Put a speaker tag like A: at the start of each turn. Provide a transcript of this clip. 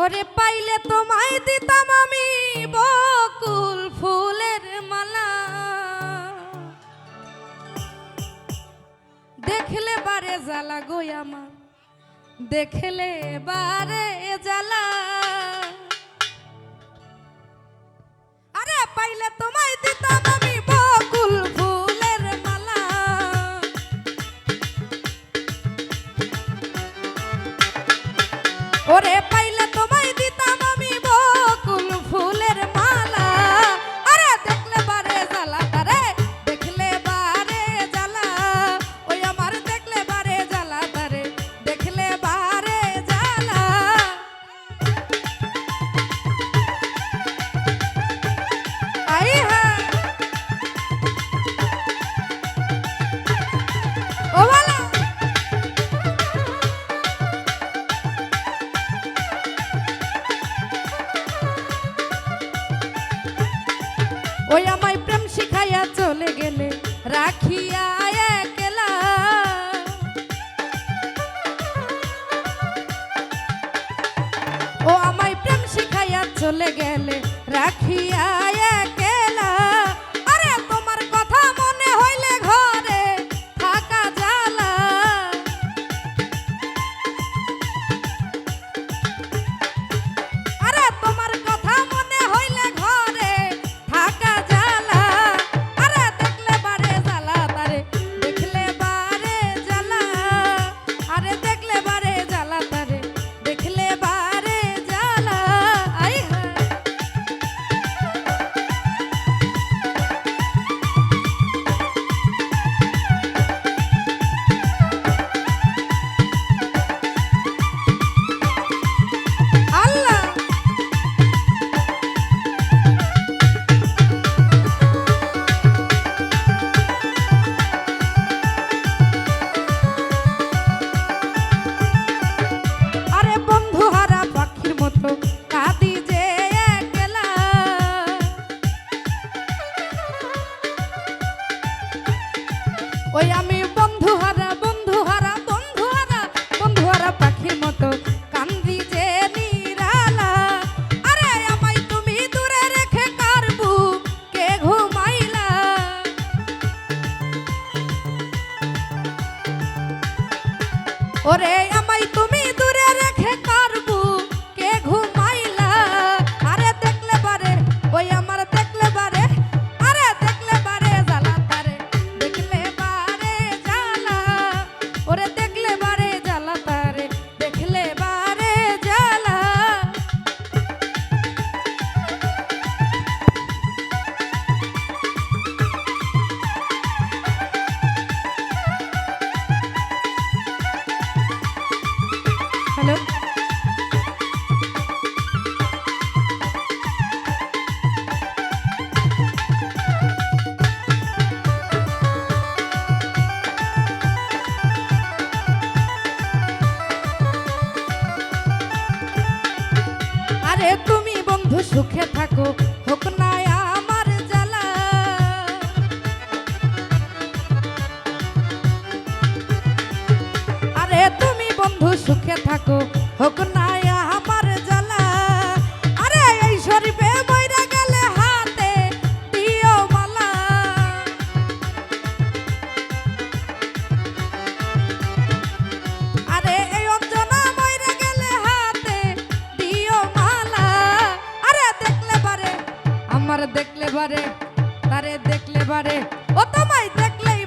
A: ওরে পাইলে তোমায় দিতাম আমি বকুল ফুলের মালা। দেখলে বারে জ্বালা গো আমার, দেখলে বারে জ্বালা। আরে পাইলে তোমায় দিতাম ওই আমায় প্রেম শিখাইয়া চলে গেলে, রাখিয়া একলা। ও আমায় প্রেম শিখাইয়া চলে গেলে, রাখিয়া একলা। আমি বন্ধু হারা বন্ধু হারা বন্ধু বন্ধু হারা মতো কান্দি যে তুমি দূরে রেখে কে ঘুমাইলা? ওরে হ্যালো আরে তুমি বন্ধু সুখে থাকো হোক না আমার জ্বালা। আরে তুমি বন্ধু সুখে থাকো। হোক আমার জ্বালা। আরে, এই শরীফে বইরা গেলে হাতে দিও মালা। আরে, এই অঞ্জনা মইরা গেলে হাতে দিও মালা। আরে, দেখলে বারে আমার দেখলে বারে তারে দেখলে বারে ও তোমায় দেখলেই